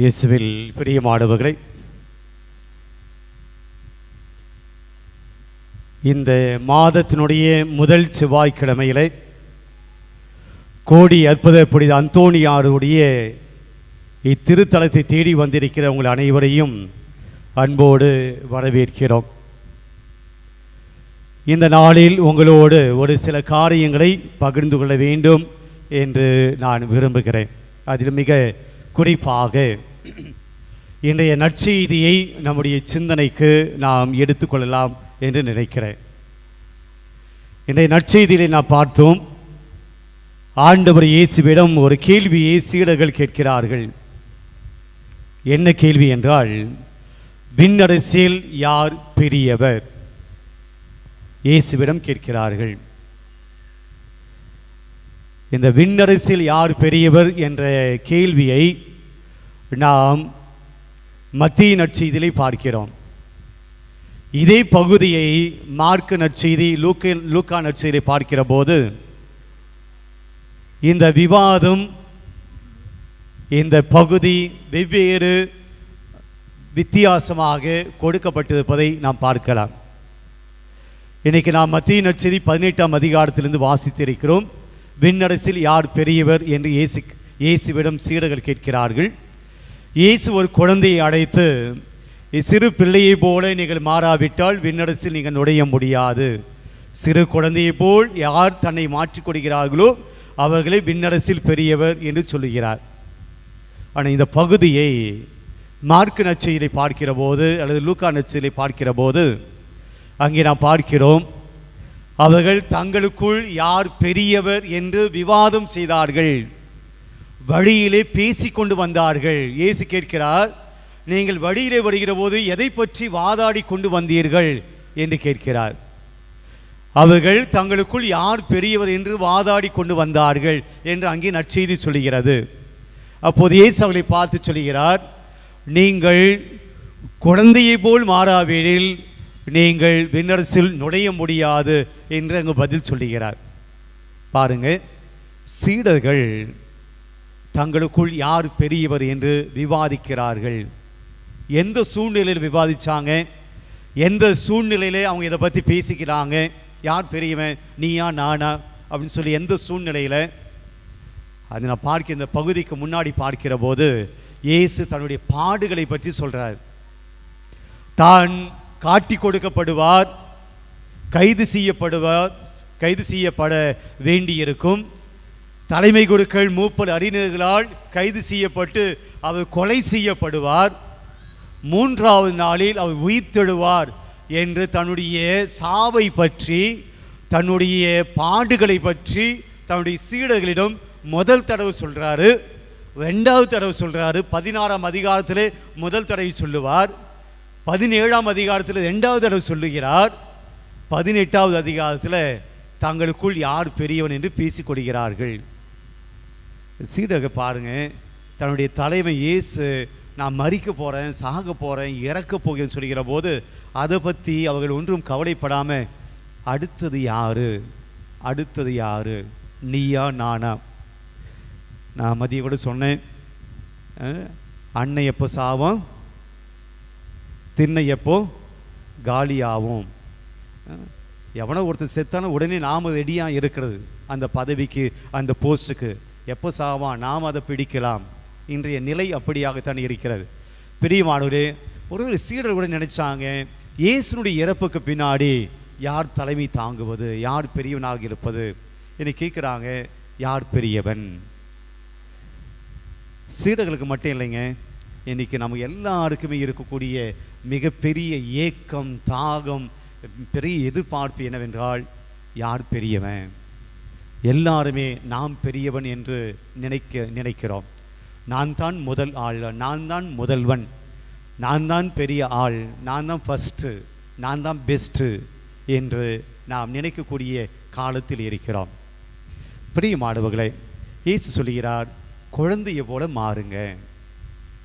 இயேசுவில் பிரியமானவர்களை இந்த மாதத்தினுடைய முதல் செவ்வாய்க்கிழமையிலே கோடி அற்புத புனித அந்தோணியாருடைய இத்திருத்தலத்தை தேடி வந்திருக்கிற உங்கள் அனைவரையும் அன்போடு வரவேற்கிறோம். இந்த நாளில் உங்களோடு ஒரு சில காரியங்களை பகிர்ந்து கொள்ள வேண்டும் என்று நான் விரும்புகிறேன். அதில் மிக குறிப்பாக இன்றைய நற்செய்தியை நம்முடைய சிந்தனைக்கு நாம் எடுத்துக்கொள்ளலாம் என்று நினைக்கிறேன். இன்றைய நற்செய்தியிலே நாம் பார்த்தோம் ஆண்டவர் இயேசுவிடம் ஒரு கேள்வியை சீடர்கள் கேட்கிறார்கள். என்ன கேள்வி என்றால் விண்ணரசில் யார் பெரியவர்? இயேசுவிடம் கேட்கிறார்கள். இந்த விண்ணரசில் யார் பெரியவர் என்ற கேள்வியை நாம் மத்திய நற்செய்தியிலே பார்க்கிறோம். இதே பகுதியை மார்க்கு நற்செய்தி லூக்க லூக்கா நற்செய்தியை பார்க்கிற போது இந்த விவாதம் இந்த பகுதி வெவ்வேறு வித்தியாசமாக கொடுக்கப்பட்டிருப்பதை நாம் பார்க்கலாம். இன்னைக்கு நாம் மத்திய நற்செய்தி பதினெட்டாம் அதிகாரத்திலிருந்து வாசித்திருக்கிறோம். விண்ணரசில் யார் பெரியவர் என்று இயேசு இயேசுவிடம் சீடர்கள் கேட்கிறார்கள். இயேசு ஒரு குழந்தையை அழைத்து சிறு பிள்ளையைப் போல நீங்கள் மாறாவிட்டால் விண்ணரசில் நீங்கள் நுழைய முடியாது. சிறு குழந்தையை போல் யார் தன்னை மாற்றிக் கொள்கிறார்களோ அவர்களை விண்ணரசில் பெரியவர் என்று சொல்லுகிறார். ஆனால் இந்த பகுதியை மார்க்கு நச்சையிலை பார்க்கிற போது அல்லது லூக்கா நச்சையிலை பார்க்கிற போது அங்கே நாம் பார்க்கிறோம் அவர்கள் தங்களுக்குள் யார் பெரியவர் என்று விவாதம் செய்தார்கள். வழியிலே பேசிக்கொண்டு வந்தார்கள். இயேசு கேட்கிறார் நீங்கள் வழியிலே வருகிற போது எதை பற்றி வாதாடி கொண்டு வந்தீர்கள்? என்று கேட்கிறார். அவர்கள் தங்களுக்குள் யார் பெரியவர் என்று வாதாடி கொண்டு வந்தார்கள்? என்று அங்கே நற்செய்தி சொல்கிறது அப்போது இயேசு அவர்களை பார்த்து சொல்கிறார் நீங்கள் குழந்தையை போல் மாறாவிடில் நீங்கள் விண்ணரசில் நுழைய முடியாது என்று அங்கு பதில் சொல்லுகிறார். பாருங்கள் சீடர்கள் தங்களுக்குள் யார் பெரியவர் என்று விவாதிக்கிறார்கள். எந்த சூழ்நிலையில் விவாதித்தாங்க எந்த சூழ்நிலையில் அவங்க இதை பற்றி பேசிக்கிறாங்க? யார் பெரியவன்? நீயா நானா? அப்படின்னு சொல்லி எந்த சூழ்நிலையில்? அது நான் பார்க்க இந்த பகுதிக்கு முன்னாடி பார்க்கிற போது இயேசு தன்னுடைய பாடுகளை பற்றி சொல்கிறார் தான் காட்டி கொடுக்கப்படுவார் கைது செய்யப்படுவார் கைது செய்யப்பட வேண்டியிருக்கும். தலைமை குருக்கள் மூப்பல் அறிஞர்களால் கைது செய்யப்பட்டு அவர் கொலை செய்யப்படுவார். மூன்றாவது நாளில் அவர் உயிர்த்தெழுவார் என்று தன்னுடைய சாவை பற்றி தன்னுடைய பாடுகளை பற்றி தன்னுடைய சீடர்களிடம் முதல் தடவை சொல்கிறாரு ரெண்டாவது தடவை சொல்கிறாரு பதினாறாம் அதிகாரத்திலே முதல் தடவை சொல்லுவார். பதினேழாம் அதிகாரத்தில் ரெண்டாவது தடவை சொல்லுகிறார். பதினெட்டாவது அதிகாரத்தில் தங்களுக்குள் யார் பெரியவன் என்று பேசிக் கொள்கிறார்கள். சீடக பாருங்க தன்னுடைய தலைமை இயேசு நான் மறிக்க போகிறேன் சாக போகிறேன் இறக்க போகிறேன்னு சொல்கிற போது அதை பற்றி அவர்கள் ஒன்றும் கவலைப்படாமல் அடுத்தது யார்? அடுத்தது யார்? நீயா நானா? நான் மதிய கூட சொன்னேன். அன்னை எப்போ சாவும் திண்ணை எப்போ காலியாகும் எவனோ ஒருத்தன் செத்தான உடனே நாம் ரெடியாக இருக்கிறது. அந்த பதவிக்கு அந்த போஸ்ட்டுக்கு எப்போ சாவான்? நாம் அதை பிடிக்கலாம். இன்றைய நிலை அப்படியாகத்தான் இருக்கிறது. பிரியமானவரே ஒரு சீடர் கூட நினைச்சாங்க இயேசுனுடைய இறப்புக்கு பின்னாடி யார் தலைமை தாங்குவது? யார் பெரியவனாக இருப்பது? என்னை கேட்குறாங்க யார் பெரியவன்? சீடர்களுக்கு மட்டும் இல்லைங்க இன்னைக்கு நம்ம எல்லாருக்குமே இருக்கக்கூடிய மிகப்பெரிய ஏக்கம் தாகம் பெரிய எதிர்பார்ப்பு என்னவென்றால் யார் பெரியவன்? எல்லாருமே நாம் பெரியவன் என்று நினைக்க நினைக்கிறோம். நான் தான் முதல் ஆள் நான் தான் முதல்வன். நான் தான் பெரிய ஆள் நான் தான் ஃபஸ்ட்டு நான் தான் பெஸ்ட்டு என்று நாம் நினைக்கக்கூடிய காலத்தில் இருக்கிறோம். பிரியமானவர்களே இயேசு சொல்கிறார் குழந்தையை போல மாறுங்க.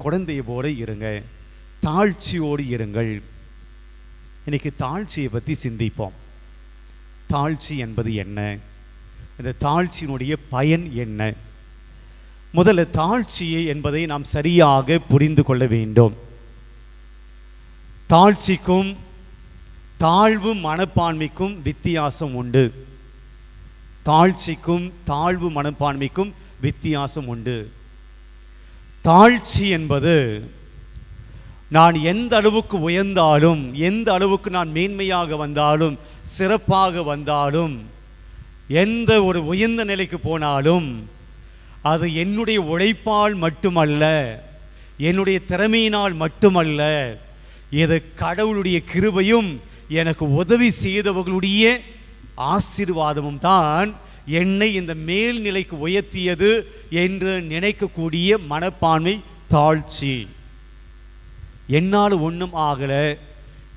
குழந்தையை போல இருங்க. தாழ்ச்சியோடு இருங்கள். இன்னைக்கு தாழ்ச்சியை பற்றி சிந்திப்போம். தாழ்ச்சி என்பது என்ன? இந்த தாழ்ச்சியினுடைய பயன் என்ன? முதல்ல தாழ்ச்சியை என்பதை நாம் சரியாக புரிந்து கொள்ள வேண்டும். தாழ்ச்சிக்கும் தாழ்வு மனப்பான்மைக்கும் வித்தியாசம் உண்டு. தாழ்ச்சிக்கும் தாழ்வு மனப்பான்மைக்கும் வித்தியாசம் உண்டு. தாழ்ச்சி என்பது நான் எந்த அளவுக்கு உயர்ந்தாலும் எந்த அளவுக்கு நான் மேன்மையாக வந்தாலும் சிறப்பாக வந்தாலும் எந்த ஒரு உயர்ந்த நிலைக்கு போனாலும் அது என்னுடைய உழைப்பால் மட்டுமல்ல என்னுடைய திறமையினால் மட்டுமல்ல இது கடவுளுடைய கிருபையும் எனக்கு உதவி செய்தவர்களுடைய ஆசீர்வாதமும் தான் என்னை இந்த மேல்நிலைக்கு உயர்த்தியது என்று நினைக்கக்கூடிய மனப்பான்மை தாழ்ச்சி. என்னால் ஒன்றும் ஆகலை.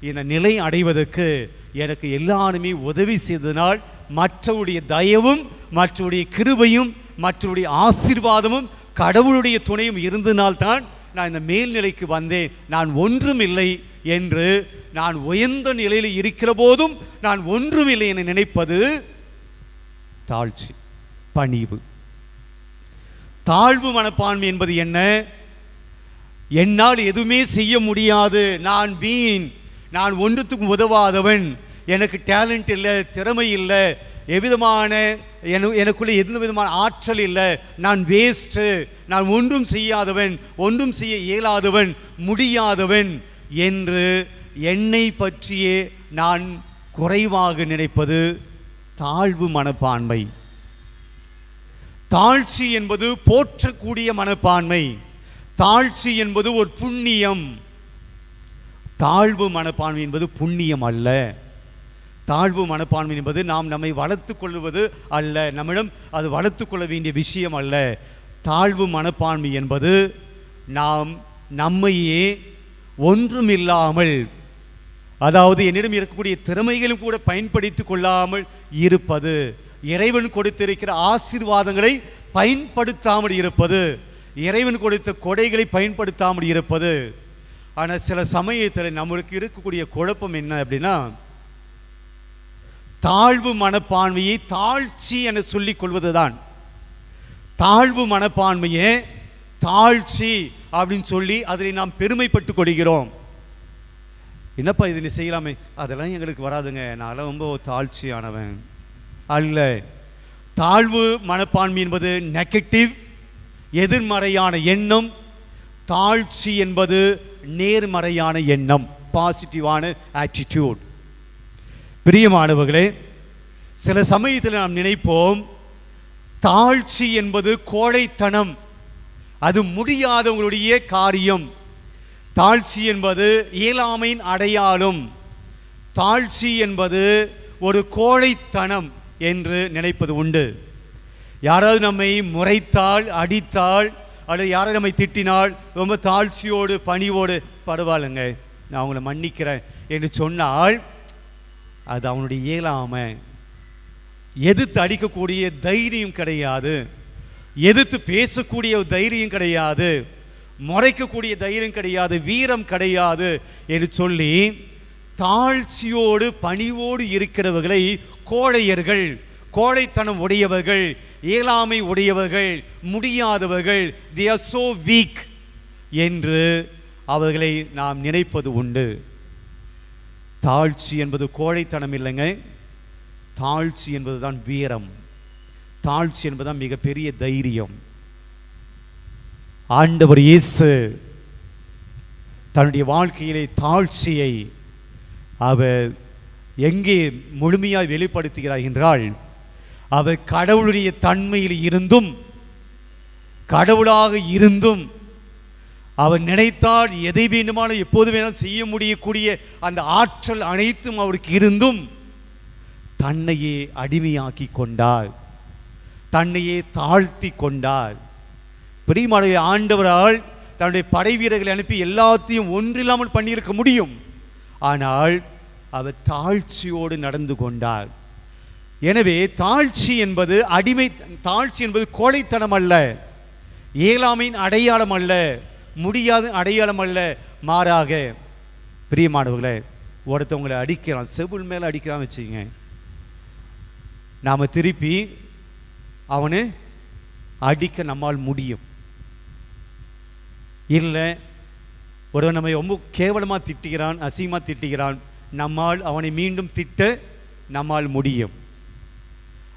இந்த நிலை அடைவதற்கு எனக்கு எல்லாருமே உதவி செய்ததனால் மற்றவருடைய தயவும் மற்றவருடைய கிருபையும் மற்றவருடைய ஆசீர்வாதமும் கடவுளுடைய துணையும் இருந்ததினால்தான் நான் இந்த மேல்நிலைக்கு வந்தேன். நான் ஒன்றும் இல்லை என்று நான் உயர்ந்த நிலையில் இருக்கிற போதும் நான் ஒன்றுமில்லை என நினைப்பது தாழ்ச்சி பணிவு. தாழ்வு மனப்பான்மை என்பது என்ன? என்னால் எதுவுமே செய்ய முடியாது. நான் வீண். நான் ஒன்றுத்துக்கும் உதவாதவன். எனக்கு டேலண்ட் இல்லை திறமை இல்லை. எவ்விதமான என எனக்குள்ளே எந்த விதமான ஆற்றல் இல்லை. நான் வேஸ்ட்டு நான் ஒன்றும் செய்யாதவன். ஒன்றும் செய்ய இயலாதவன். முடியாதவன் என்று என்னை பற்றியே நான் குறைவாக நினைப்பது தாழ்வு மனப்பான்மை. தாழ்ச்சி என்பது போற்றக்கூடிய மனப்பான்மை. தாழ்ச்சி என்பது ஒரு புண்ணியம். தாழ்வு மனப்பான்மை என்பது புண்ணியம் அல்ல. தாழ்வு மனப்பான்மை என்பது நாம் நம்மை வளர்த்து கொள்வது அல்ல. நம்மிடம் அது வளர்த்து கொள்ள வேண்டிய விஷயம் அல்ல. தாழ்வு மனப்பான்மை என்பது நாம் நம்மையே ஒன்றுமில்லாமல் அதாவது என்னிடம் இருக்கக்கூடிய திறமைகளும் கூட பயன்படுத்தி கொள்ளாமல் இருப்பது. இறைவன் கொடுத்திருக்கிற ஆசீர்வாதங்களை பயன்படுத்தாமல் இருப்பது. இறைவன் கொடுத்த கொடைகளை பயன்படுத்தாமல் இருப்பது. ஆனால் சில சமயத்தில் நம்மளுக்கு இருக்கக்கூடிய குழப்பம் என்ன அப்படின்னா தாழ்வு மனப்பான்மையை தாழ்ச்சி என சொல்லிக் கொள்வதுதான். தாழ்வு மனப்பான்மையை தாழ்ச்சி அப்படின்னு சொல்லி அதில் நாம் பெருமைப்பட்டு கொள்கிறோம். என்னப்பா இது நீ செய்யலாமே? அதெல்லாம் எங்களுக்கு வராதுங்க. நான்லாம் ரொம்ப தாழ்ச்சியானவன். அல்ல தாழ்வு மனப்பான்மை என்பது நெகட்டிவ் எதிர்மறையான எண்ணம். தாழ்ச்சி என்பது நேர்மறையான எண்ணம் பாசிட்டிவான ஆட்டிடியூட் பிரியமானவர்களே சில சமயத்தில் நாம் நினைப்போம் தாழ்ச்சி என்பது கோழைத்தனம். அது முடியாதவங்களுடைய காரியம். தாழ்ச்சி என்பது இயலாமையின் அடையாளம். தாழ்ச்சி என்பது ஒரு கோழைத்தனம் என்று நினைப்பது உண்டு. யாராவது நம்மை முறைத்தால் அடித்தால் அல்லது யாராவது நம்மை திட்டினால் ரொம்ப தாழ்ச்சியோடு பணிவோடு பரவாயில்லைங்க நான் அவங்கள மன்னிக்கிறேன் என்று சொன்னால் அது அவனுடைய இயலாமை. எதிர்த்து அடிக்கக்கூடிய தைரியம் கிடையாது. எதிர்த்து பேசக்கூடிய தைரியம் கிடையாது. முறைக்கக்கூடிய தைரியம் கிடையாது வீரம் கிடையாது என்று சொல்லி தாழ்ச்சியோடு பணிவோடு இருக்கிறவர்களை கோழையர்கள் கோழைத்தனம் உடையவர்கள் இயலாமை உடையவர்கள் முடியாதவர்கள் தி ஆர் சோ வீக் என்று அவர்களை நாம் நினைப்பது உண்டு. தாழ்ச்சி என்பது கோழைத்தனம் இல்லைங்க. தாழ்ச்சி என்பதுதான் வீரம். தாழ்ச்சி என்பதுதான் மிகப்பெரிய தைரியம். ஆண்டவர் இயேசு தன்னுடைய வாழ்க்கையிலே தாழ்ச்சியை அவர் எங்கே முழுமையாக வெளிப்படுத்துகிறார் என்றால் அவர் கடவுளுடைய தன்மையில் இருந்தும் கடவுளாக இருந்தும் அவர் நினைத்தால் எதை வேண்டுமானாலும் எப்போது வேணாலும் செய்ய முடியக்கூடிய அந்த ஆற்றல் அனைத்தும் அவருக்கு இருந்தும் தன்னையே அடிமையாக்கி கொண்டார் தன்னையே தாழ்த்தி கொண்டார். பிரியமான ஆண்டவரால் தன்னுடைய படை வீரர்களை அனுப்பி எல்லாத்தையும் ஒன்றில்லாமல் பண்ணியிருக்க முடியும். ஆனால் அவர் தாழ்ச்சியோடு நடந்து கொண்டார். எனவே தாழ்ச்சி என்பது அடிமை தாழ்ச்சி என்பது கோழைத்தனம் அல்ல. இயலாமையின் அடையாளம் அல்ல. முடியாத அடையாளம் அல்ல. மாறாக பிரியமானவர்களே ஒருத்தவங்களை அடிக்கலாம் செவுள் மேலே அடிக்கலாம் வச்சுங்க நாம் திருப்பி அவனு அடிக்க நம்மால் முடியும். இல்லை. ஒருவன் நம்மை ரொம்ப கேவலமாக திட்டுகிறான் அசிங்கமாக திட்டுகிறான் நம்மால் அவனை மீண்டும் திட்ட நம்மால் முடியும்.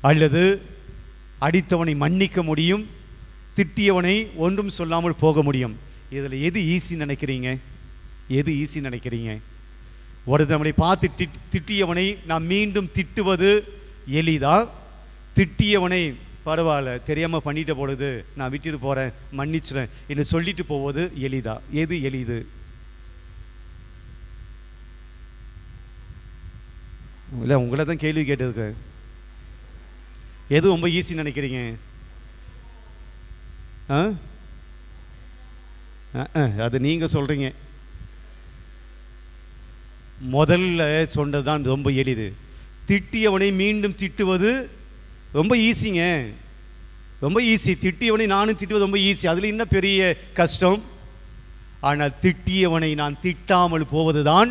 அல்லது அடித்தவனை மன்னிக்க முடியும் திட்டியவனை ஒன்றும் சொல்லாமல் போக முடியும். இதில் எது ஈஸி நினைக்கிறீங்க? எது ஈஸி நினைக்கிறீங்க? ஒரு நம்மளை பார்த்து திட்டியவனை நாம் மீண்டும் திட்டுவது எளிதா? திட்டியவனை பரவாயில்ல தெரியாமல் பண்ணிட்ட பொழுது நான் விட்டுட்டு போகிறேன் மன்னிச்சுறேன் என்று சொல்லிட்டு போவது எளிதா? எது எளிது? இல்லை உங்களை தான் கேள்வி கேட்டிருக்கு எது ரொம்ப ஈஸி நினைக்கிறீங்க? ஆ? அது நீங்கள் சொல்கிறீங்க முதல்ல சொன்னது தான் ரொம்ப எளிது. திட்டியவனை மீண்டும் திட்டுவது ரொம்ப ஈஸிங்க ரொம்ப ஈஸி திட்டியவனை நானும் திட்டுவது ரொம்ப ஈஸி அதில் என்ன பெரிய கஷ்டம்? ஆனால் திட்டியவனை நான் திட்டாமல் போவது தான்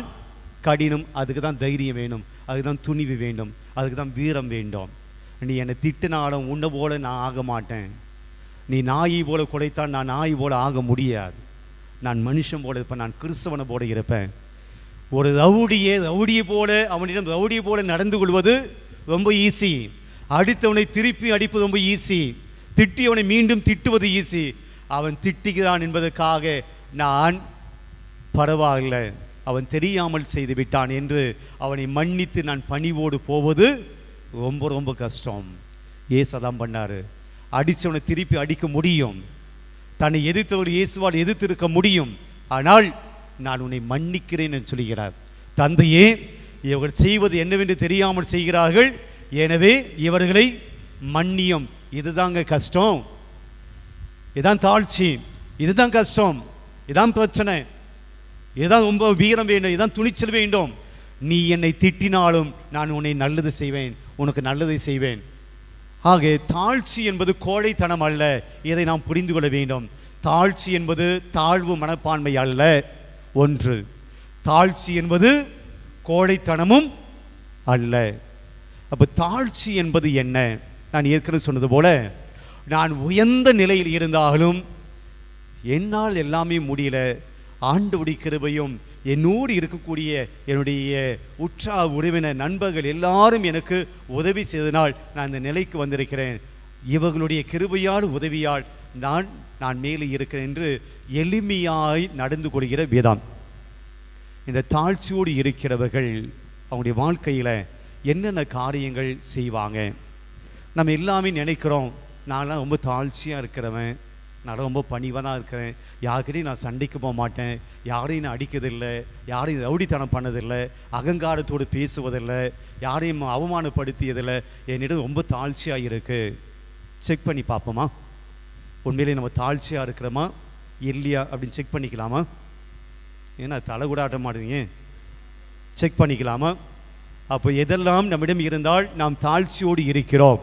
கடினம். அதுக்கு தான் தைரியம் வேணும். அதுக்கு தான் துணிவு வேண்டும். அதுக்கு தான் வீரம் வேண்டும். நீ என்னை திட்டினாலும் உன்னை போல நான் ஆக மாட்டேன். நீ நாயை போல குலைத்தால் நான் நாய் போல ஆக முடியாது. நான் மனுஷன் போல இருப்பேன். நான் கிறிஸ்தவனை போல இருப்பேன். ஒரு ரவுடியே ரவுடியை போல அவனிடம் ரவுடியை போல நடந்து கொள்வது ரொம்ப ஈஸி அடித்தவனை திருப்பி அடிப்பது ரொம்ப ஈஸி திட்டியவனை மீண்டும் திட்டுவது ஈஸி அவன் திட்டுகிறான் என்பதற்காக நான் பரவாயில்ல. அவன் தெரியாமல் செய்து விட்டான் என்று அவனை மன்னித்து நான் பணிவோடு போவது ரொம்ப ரொம்ப கஷ்டம். ஏசு அதான் பண்ணாரு. அடித்தவனை திருப்பி அடிக்க முடியும். தன்னை எதிர்த்தவர் இயேசுவால் எதிர்த்திருக்க முடியும். ஆனால் நான் உன்னை மன்னிக்கிறேன் என்று சொல்கிறார் தந்தையே இவர்கள் செய்வது என்னவென்று தெரியாமல் செய்கிறார்கள். எனவே இவர்களை மன்னியும். இதுதாங்க கஷ்டம். இதான் தாழ்ச்சி. இதுதான் கஷ்டம். இதான் பிரச்சனை. இதுதான் ரொம்ப வீரம் வேண்டும். இதுதான் துணிச்சல் வேண்டும். நீ என்னை திட்டினாலும் நான் உன்னை நல்லது செய்வேன். உனக்கு நல்லதை செய்வேன். ஆக தாழ்ச்சி என்பது கோழைத்தனம் அல்ல. இதை நாம் புரிந்து கொள்ள வேண்டும். தாழ்ச்சி என்பது தாழ்வு மனப்பான்மை அல்ல. ஒன்று. தாழ்ச்சி என்பது கோழைத்தனமும் அல்ல. தாழ்ச்சி என்பது என்ன? நான் ஏற்கனவே சொன்னது போல நான் உயர்ந்த நிலையில் இருந்தாலும் என்னால் எல்லாமே முடியல. ஆண்டுடைய கிருபையும் என்னோடு இருக்கக்கூடிய என்னுடைய உற்றா உறவினர் நண்பர்கள் எல்லாரும் எனக்கு உதவி செய்தனால் நான் இந்த நிலைக்கு வந்திருக்கிறேன். இவர்களுடைய கிருபையால் உதவியால் நான் நான் மேலே இருக்கிறேன் என்று எளிமையாய் நடந்து கொள்கிற விதம். இந்த தாழ்ச்சியோடு இருக்கிறவர்கள் அவங்களுடைய வாழ்க்கையில் என்னென்ன காரியங்கள் செய்வாங்க? நம்ம எல்லாமே நினைக்கிறோம் நான்லாம் ரொம்ப தாழ்ச்சியாக இருக்கிறவன் நான் ரொம்ப பணிவாக தான் இருக்கிறேன் யாருக்கிட்டையும் நான் சண்டைக்கு போக மாட்டேன் யாரையும் நான் அடிக்கிறதில்லை யாரையும் ரவுடித்தனம் பண்ணதில்லை அகங்காரத்தோடு பேசுவதில்லை யாரையும் அவமானப்படுத்தியதில்லை. என்னிடம் ரொம்ப தாழ்ச்சியாக இருக்குது செக் பண்ணி பார்ப்போமா? உண்மையிலே நம்ம தாழ்ச்சியாக இருக்கிறோமா? இல்லையா? அப்படின்னு செக் பண்ணிக்கலாமா? ஏன்னா தலை கூட ஆட்ட மாட்டேங்க செக் பண்ணிக்கலாமா? அப்போ எதெல்லாம் நம்மிடம் இருந்தால் நாம் தாழ்ச்சியோடு இருக்கிறோம்.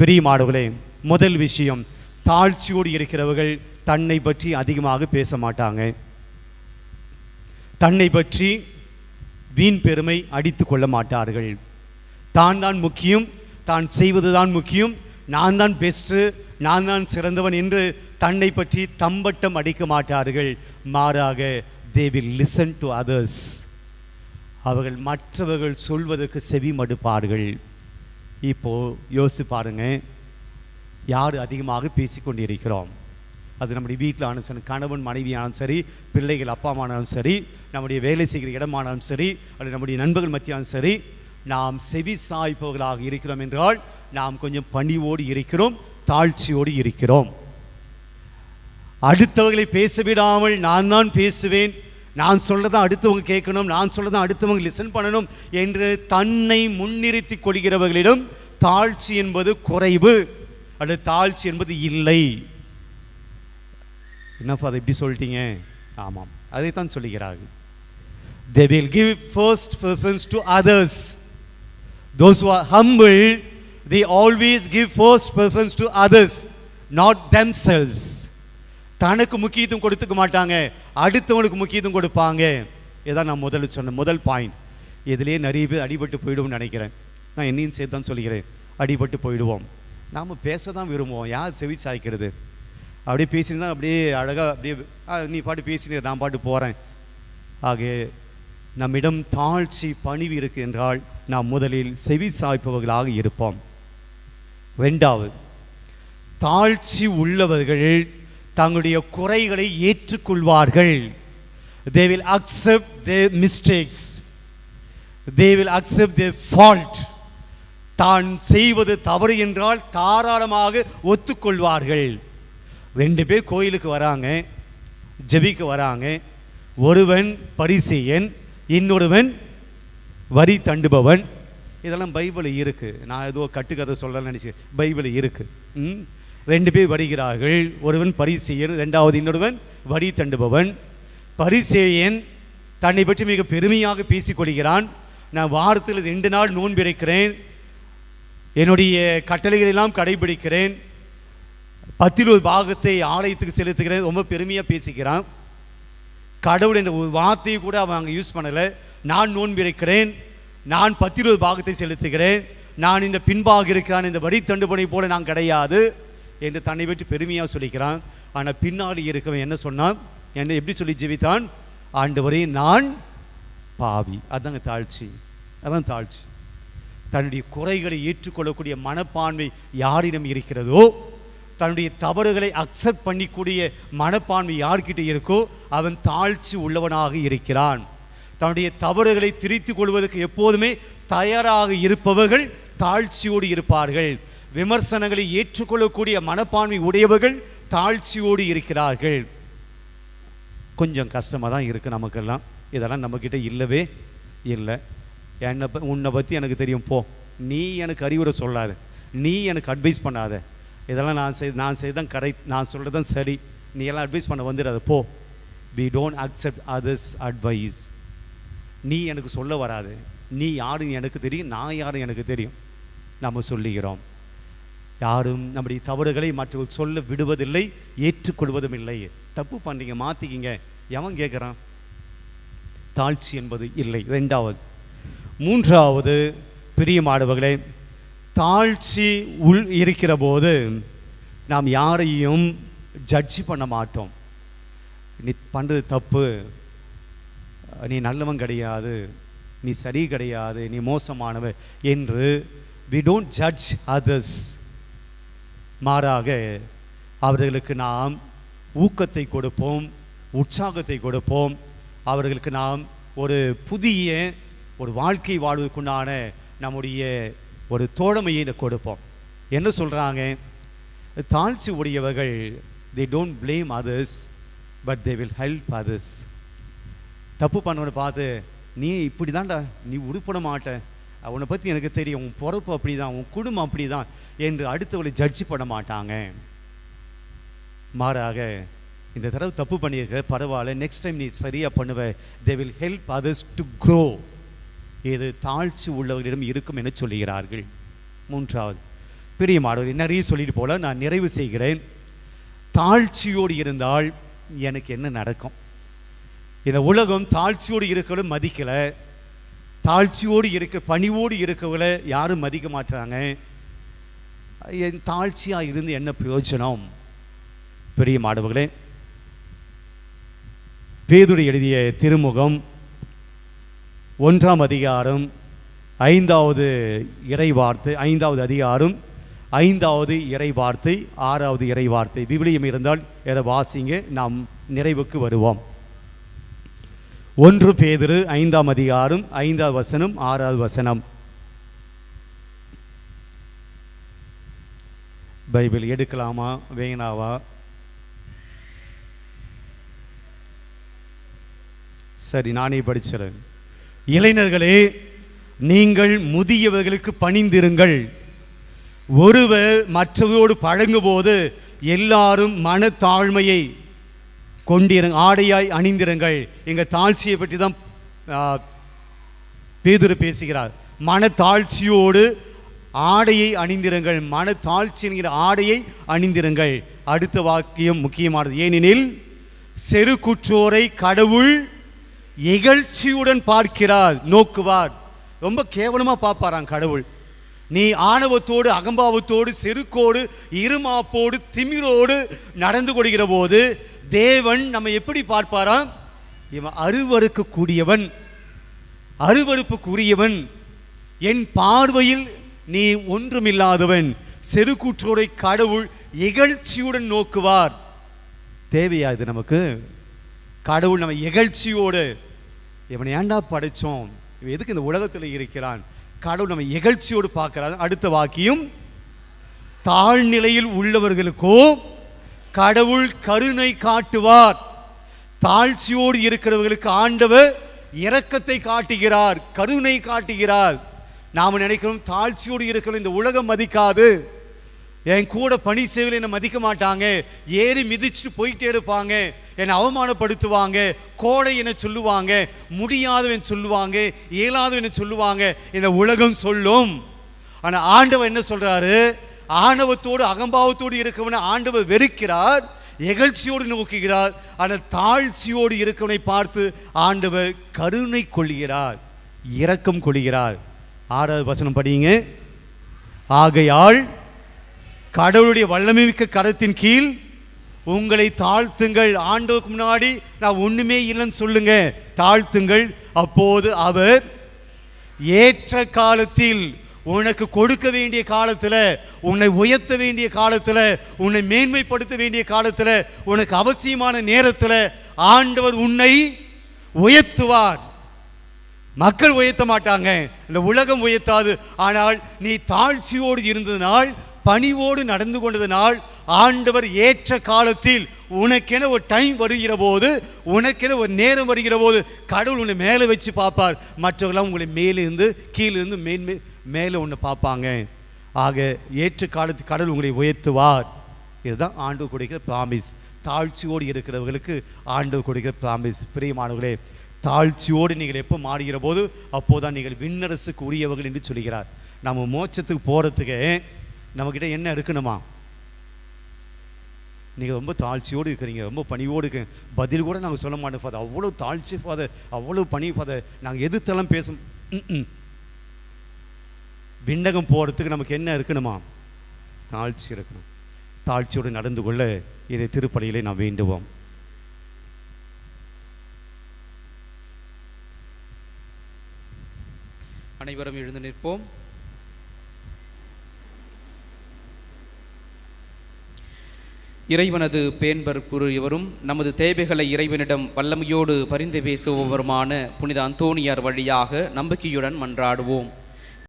பெரிய முதல் விஷயம் தாழ்ச்சியோடு இருக்கிறவர்கள் தன்னை பற்றி அதிகமாக பேச மாட்டாங்க. தன்னை பற்றி வீண் பெருமை அடித்து கொள்ள மாட்டார்கள். தான் தான் முக்கியம் தான் செய்வது தான் முக்கியம் நான் தான் பெஸ்ட்டு நான் தான் சிறந்தவன் என்று தன்னை பற்றி தம்பட்டம் அடிக்க மாட்டார்கள். மாறாக they will listen to others அவர்கள் மற்றவர்கள் சொல்வதற்கு செவி மடுப்பார்கள் இப்போ யோசிச்சு பாருங்கள் யார் அதிகமாக பேசிக்கொண்டிருக்கிறோம்? அது நம்முடைய வீட்டில் ஆனாலும் சரி கணவன் மனைவியானாலும் சரி பிள்ளைகள் அப்பா அம்மானாலும் சரி நம்முடைய வேலை செய்கிற இடமானாலும் சரி அல்லது நம்முடைய நண்பர்கள் மத்தியாலும் சரி நாம் செவி சாய்ப்பவர்களாக இருக்கிறோம் என்றால் நாம் கொஞ்சம் பணிவோடு இருக்கிறோம் தாழ்ச்சியோடு இருக்கிறோம். அடுத்தவர்களை பேச விடாமல் நான் தான் பேசுவேன். நான் சொல்றதான் அடுத்தவங்க கேட்கணும் நான் சொல்றதான் அடுத்தவங்க லிசன் பண்ணணும் என்று தன்னை முன்னிறுத்தி கொள்கிறவர்களிடம் தாழ்ச்சி என்பது குறைவு. அல்லது தாழ்ச்சி என்பது இல்லை. என்னப்பா அதை இப்படி சொல்லிட்டீங்க? ஆமாம் அதைத்தான் சொல்லுகிறார் they will give first preference to others those are humble they always give first preference to others not themselves selves தனக்கு முக்கியத்துவம் கொடுத்துக்க மாட்டாங்க. அடுத்தவனுக்கு முக்கியத்துவம் கொடுப்பாங்க. இதான் நான் முதல்ல சொன்ன முதல் பாயிண்ட் இதுலேயே நிறைய பேர் அடிபட்டு போயிடுவோம்னு நினைக்கிறேன். நான் என்னையும் சேர்த்து தான் சொல்லிக்கிறேன். அடிபட்டு போயிடுவோம். நாம் பேச தான் விரும்புவோம். யார் செவி சாய்க்கிறது? அப்படியே பேசினா அப்படியே அழகாக அப்படியே "ஆ, நீ பாட்டு பேசினு நான் பாட்டு போகிறேன் ஆக நம்மிடம் தாழ்ச்சி பணிவு இருக்கு என்றால் நாம் முதலில் செவி சாய்ப்பவர்களாக இருப்போம். ரெண்டாவது தாழ்ச்சி உள்ளவர்கள் தங்களுடைய குறைகளை ஏற்றுக்கொள்வார்கள். They will accept the mistakes they will accept the fault தான் செய்வது தவறு என்றால் தாராளமாக ஒத்துக்கொள்வார்கள். ரெண்டு பேர் கோயிலுக்கு வராங்க ஜெபிக்கு வராங்க. ஒருவன் பரிசெயன் இன்னொருவன் வரி தண்டுபவன். இதெல்லாம் பைபிள் இருக்குது நான் ஏதோ கட்டுக்கதை சொல்லணும்னு நினச்சி பைபிள் இருக்குது ம்? ரெண்டு பேர் வருகிறார்கள். ஒருவன் பரிசெயன் ரெண்டாவது இன்னொருவன் வரி தண்டுபவன். பரிசேயன் தன்னை பற்றி மிக பெருமையாக பேசிக்கொள்கிறான் நான் வாரத்தில் ரெண்டு நாள் நோன்பிறைக்கிறேன் என்னுடைய கட்டளைகளெல்லாம் கடைபிடிக்கிறேன். பத்தில் ஒரு பாகத்தை ஆலயத்துக்கு செலுத்துகிறேன். ரொம்ப பெருமையாக பேசிக்கிறான் கடவுள் என்ற ஒரு வார்த்தையை கூட அவன் அங்கே யூஸ் பண்ணலை. நான் நோன்பிறைக்கிறேன் நான் பத்திருவது பாகத்தை செலுத்துகிறேன். நான் இந்த பின்பாக இருக்கிறான். இந்த வரி தண்டுபனை போல நான் கிடையாது. என்று தன்னை பற்றி பெருமையாக சொல்லிக்கிறான். ஆனால் பின்னாடி இருக்கவன் என்ன சொன்னான்? என்ன எப்படி சொல்லி ஜெபித்தான்? ஆண்டவரே நான் பாவி. அதாங்க தாழ்ச்சி. அதான் தாழ்ச்சி. தன்னுடைய குறைகளை ஏற்றுக்கொள்ளக்கூடிய மனப்பான்மை யாரிடம் இருக்கிறதோ தன்னுடைய தவறுகளை அக்செப்ட் பண்ணிக்கூடிய மனப்பான்மை யார்கிட்ட இருக்கோ அவன் தாழ்ச்சி உள்ளவனாக இருக்கிறான். தன்னுடைய தவறுகளை திரித்துக் கொள்வதற்கு எப்போதுமே தயாராக இருப்பவர்கள் தாழ்ச்சியோடு இருப்பார்கள். விமர்சனங்களை ஏற்றுக்கொள்ளக்கூடிய மனப்பான்மை உடையவர்கள் தாழ்ச்சியோடு இருக்கிறார்கள். கொஞ்சம் கஷ்டமாக தான் இருக்குது நமக்கெல்லாம். இதெல்லாம் நம்மக்கிட்ட இல்லவே இல்லை. என்னை ப உன்னை பற்றி எனக்கு தெரியும். போ. நீ எனக்கு அறிவுரை சொல்லாது. நீ எனக்கு அட்வைஸ் பண்ணாத. இதெல்லாம் நான் செய் நான் செய்தான் கரெக்ட் நான் சொல்கிறது தான் சரி. நீ எல்லாம் அட்வைஸ் பண்ண வந்துடாத. போ. We don't accept others advice நீ எனக்கு சொல்ல வராது. நீ யாருன்னு எனக்கு தெரியும். நான் யாரும் எனக்கு தெரியும். நம்ம சொல்லுகிறோம். யாரும் நம்முடைய தவறுகளை மற்றவர்கள் சொல்ல விடுவதில்லை ஏற்றுக்கொள்வதும் இல்லை. தப்பு பண்ணீங்க மாற்றிக்கிங்க எவன் கேட்குறான் தாழ்ச்சி என்பது இல்லை. ரெண்டாவது மூன்றாவது பிரியமானவர்களே தாழ்ச்சி உள் இருக்கிற போது நாம் யாரையும் ஜட்ஜ் பண்ண மாட்டோம். நீ பண்ணுறது தப்பு. நீ நல்லவன் கிடையாது. நீ சரி கிடையாது. நீ மோசமானவ என்று வி டோன்ட் ஜட்ஜ் அதர்ஸ் மாறாக அவர்களுக்கு நாம் ஊக்கத்தை கொடுப்போம் உற்சாகத்தை கொடுப்போம். அவர்களுக்கு நாம் ஒரு புதிய ஒரு வாழ்க்கை வாழ்வதற்குண்டான நம்முடைய ஒரு தோழமையை கொடுப்போம். என்ன சொல்கிறாங்க தாழ்ச்சி உடையவர்கள் they don't blame others but they will help others தப்பு பண்ணவனை பார்த்து நீ இப்படி தான்டா நீ உருப்பிட மாட்டேன் உன்னை பற்றி எனக்கு தெரியும். உன் பிறப்பு அப்படி தான் உன் குடும்பம் அப்படி தான் என்று அடுத்தவளை ஜட்ஜ் பண்ண மாட்டாங்க. மாறாக இந்த தடவை தப்பு பண்ணியிருக்க பரவாயில்ல நெக்ஸ்ட் டைம் நீ சரியாக பண்ணுவ. They will help others to grow இது தாழ்ச்சி உள்ளவர்களிடம் இருக்கும் என சொல்லுகிறார்கள். மூன்றாவது பெரிய மாணவர் நிறைய சொல்லிட்டு போல நான் நிறைவு செய்கிறேன். தாழ்ச்சியோடு இருந்தால் எனக்கு என்ன நடக்கும்? இந்த உலகம் தாழ்ச்சியோடு இருக்கிறதும் மதிக்கலை. தாழ்ச்சியோடு இருக்க பணிவோடு இருக்கவளை யாரும் மதிக்க மாட்டாங்க என் தாழ்ச்சியாக இருந்து என்ன பிரயோஜனம்? பெரிய மாணவர்களே பேதுரை எழுதிய திருமுகம் ஒன்றாம் அதிகாரம் ஐந்தாவது இறை வார்த்தை ஐந்தாவது அதிகாரம் ஐந்தாவது இறை வார்த்தை ஆறாவது இறை வார்த்தை விவிலியம் இருந்தால் எதை வாசிங்க நாம் நிறைவுக்கு வருவோம். ஒன்று பேதிரு ஐந்தாம் அதிகாரம் ஐந்தாவது வசனம் ஆறாவது வசனம். பைபிள் எடுக்கலாமா? வேணாவா? சரி நானே படிச்சிடறேன் இளைஞர்களே நீங்கள் முதியவர்களுக்கு பணிந்திருங்கள். ஒருவர் மற்றவரோடு பழங்கும்போது எல்லாரும் மனத்தாழ்மையை கொண்டிருங்க ஆடையாய் அணிந்திருங்கள். எங்கள் தாழ்ச்சியை பற்றி தான் பேதுரு பேசுகிறார். மனத்தாழ்ச்சியோடு ஆடையை அணிந்திருங்கள். மன தாழ்ச்சி என்கிற ஆடையை அணிந்திருங்கள். அடுத்த வாக்கியம் முக்கியமானது. ஏனெனில் செருக்குற்றோரை கடவுள் இகழ்ச்சியுடன் பார்க்கிறார். நோக்குவார். ரொம்ப கேவலமாக பார்ப்பாராம் கடவுள். நீ ஆணவத்தோடு அகம்பாவத்தோடு செருக்கோடு இருமாப்போடு திமிரோடு நடந்து கொள்கிற போது தேவன் நம்ம எப்படி பார்ப்பாரா? இவன் அருவருக்கு கூடியவன் அருவருப்புக்குரியவன். என் பார்வையில் நீ ஒன்றுமில்லாதவன். செருக்கூற்றோரை கடவுள் இகழ்ச்சியுடன் நோக்குவார். தேவையா இது நமக்கு? கடவுள் நம்ம இகழ்ச்சியோடு. இவனை ஏன்டா படைச்சோம்? இவன் எதுக்கு இந்த உலகத்தில் இருக்கிறான்? கடவுள் நம்ம இகழ்ச்சியோடு பார்க்கிறான் அடுத்த வாக்கியம் தாழ்நிலையில் உள்ளவர்களுக்கோ கடவுள் கருணை காட்டுவார். தாழ்ச்சியோடு இருக்கிறவர்களுக்கு ஆண்டவர் இரக்கத்தை காட்டுகிறார் கருணை காட்டுகிறார். நாம் நினைக்கிறோம் தாழ்ச்சியோடு இருக்கிற இந்த உலகம் மதிக்காது. என் கூட பணி செய்வதில் என்னை மதிக்க மாட்டாங்க. ஏறி மிதிச்சுட்டு போயிட்டே இருப்பாங்க. என்னை அவமானப்படுத்துவாங்க. கோடை என சொல்லுவாங்க. முடியாதவன் சொல்லுவாங்க. இயலாதவன் சொல்லுவாங்க. இந்த உலகம் சொல்லும். ஆனால் ஆண்டவன் என்ன சொல்கிறாரு ஆணவத்தோடு அகம்பாவத்தோடு இருக்கவனை ஆண்டவர் வெறுக்கிறார் எகழ்ச்சியோடு நோக்குகிறார் ஆனால் தாழ்ச்சியோடு இருக்கவனை பார்த்து ஆண்டவர் கருணை கொள்கிறார் இரக்கம் கொள்கிறார் ஆறாவது வசனம் படியுங்க. ஆகையால் கடவுளுடைய வல்லமைமிக்க கரத்தின் கீழ் உங்களை தாழ்த்துங்கள். ஆண்டோக்கு முன்னாடி நான் ஒண்ணுமே இல்லைன்னு சொல்லுங்க. தாழ்த்துங்கள். அப்போது அவர் ஏற்ற காலத்தில் உனக்கு கொடுக்க வேண்டிய காலத்தில் உன்னை உயர்த்த வேண்டிய காலத்தில் உன்னை மேன்மைப்படுத்த வேண்டிய காலத்தில் உனக்கு அவசியமான நேரத்தில் ஆண்டவர் உன்னை உயர்த்துவார். மக்கள் உயர்த்த மாட்டாங்க. இந்த உலகம் உயர்த்தாது. ஆனால் நீ தாழ்ச்சியோடு இருந்ததினால் பணிவோடு நடந்து கொண்டதனால் ஆண்டவர் ஏற்ற காலத்தில் உனக்கென ஒரு டைம் வருகிற போது உனக்கென ஒரு நேரம் வருகிற போது கடவுள் உன்னை மேலே வச்சு பார்ப்பார். மற்றவர்களாம் உங்களை மேலிருந்து கீழிருந்து மேன்மே மேலே ஒன்று பார்ப்பாங்க. ஆக ஏற்ற காலத்து கடல் உங்களை உயர்த்துவார். இதுதான் ஆண்டு கொடுக்கிற ப்ராமிஸ் தாழ்ச்சியோடு இருக்கிறவர்களுக்கு ஆண்டு கொடுக்கிற ப்ராமிஸ் பிரியமானவர்களே தாழ்ச்சியோடு நீங்கள் எப்போ மாறுகிற போது அப்போதான் நீங்கள் விண்ணரசுக்கு உரியவர்கள் என்று சொல்கிறார். நம்ம மோட்சத்துக்கு போகிறதுக்கு நம்மக்கிட்ட என்ன இருக்கணுமா நீங்கள் ரொம்ப தாழ்ச்சியோடு இருக்கிறீங்க ரொம்ப பணியோடு இருக்கீங்க. பதில் கூட நாங்கள் சொல்ல மாட்டோம் ஃபாதர். அவ்வளோ தாழ்ச்சி ஃபாதர். அவ்வளோ பணி ஃபாதர். நாங்கள் எதிர்த்தெல்லாம் பேச விண்ணகம் போகிறதுக்கு நமக்கு என்ன இருக்கணுமா? தாழ்ச்சி இருக்கணும். தாழ்ச்சியோடு நடந்து கொள்ள இதை திருப்பலியிலே நாம் வேண்டுவோம். அனைவரும் எழுந்து நிற்போம். இறைவனது பேன்பர் கூறியவரும் நமது தேவைகளை இறைவனிடம் வல்லமையோடு பரிந்து பேசுபவருமான புனித அந்தோணியார் வழியாக நம்பிக்கையுடன் மன்றாடுவோம்.